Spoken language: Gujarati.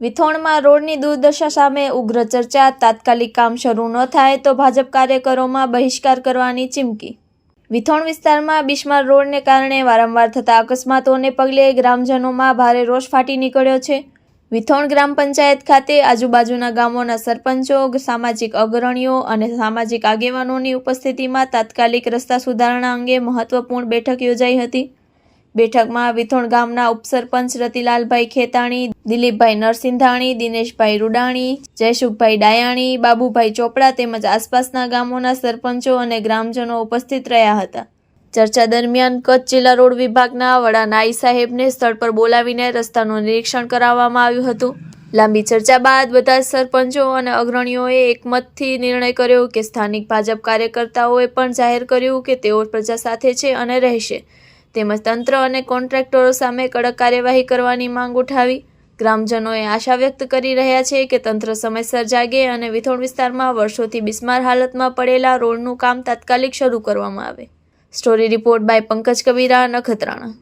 વિથોણમાં રોડની દુર્દશા સામે ઉગ્ર ચર્ચા, તાત્કાલિક કામ શરૂ ન થાય તો ભાજપ કાર્યકરોમાં બહિષ્કાર કરવાની ચીમકી. વિથોણ વિસ્તારમાં બિસ્માર રોડને કારણે વારંવાર થતા અકસ્માતોને પગલે ગ્રામજનોમાં ભારે રોષ ફાટી નીકળ્યો છે. વિથોણ ગ્રામ પંચાયત ખાતે આજુબાજુના ગામોના સરપંચો, સામાજિક અગ્રણીઓ અને સામાજિક આગેવાનોની ઉપસ્થિતિમાં તાત્કાલિક રસ્તા સુધારણા અંગે મહત્વપૂર્ણ બેઠક યોજાઈ હતી. બેઠકમાં વિથોણ ગામના ઉપસરપંચ રતિલાલભાઈ ખેતાણી, દિલીપભાઈ નરસિંધાણી, દિનેશભાઈ રૂડાણી, જયસુખભાઈ ડાયાણી, બાબુભાઈ ચોપડા તેમજ આસપાસના ગામોના સરપંચો અને ગ્રામજનો ઉપસ્થિત રહ્યા હતા. ચર્ચા દરમિયાન કચ્છ જિલ્લા રોડ વિભાગના વડા નાઈ સાહેબને સ્થળ પર બોલાવીને રસ્તાનું નિરીક્ષણ કરાવવામાં આવ્યું હતું. લાંબી ચર્ચા બાદ બધા જ સરપંચો અને અગ્રણીઓએ એકમતથી નિર્ણય કર્યો કે સ્થાનિક ભાજપ કાર્યકર્તાઓએ પણ જાહેર કર્યું કે તેઓ પ્રજા સાથે છે અને રહેશે. તેમજ તંત્ર અને કોન્ટ્રાક્ટરો સામે કડક કાર્યવાહી કરવાની માંગ ઉઠાવી. ગ્રામજનોએ આશા વ્યક્ત કરી રહ્યા છે કે તંત્ર સમયસર જાગે અને વિથોણ વિસ્તારમાં વર્ષોથી બિસ્માર હાલતમાં પડેલા રોડનું કામ તાત્કાલિક શરૂ કરવામાં આવે. Story report by Pankaj Kabira, Nakhatrana.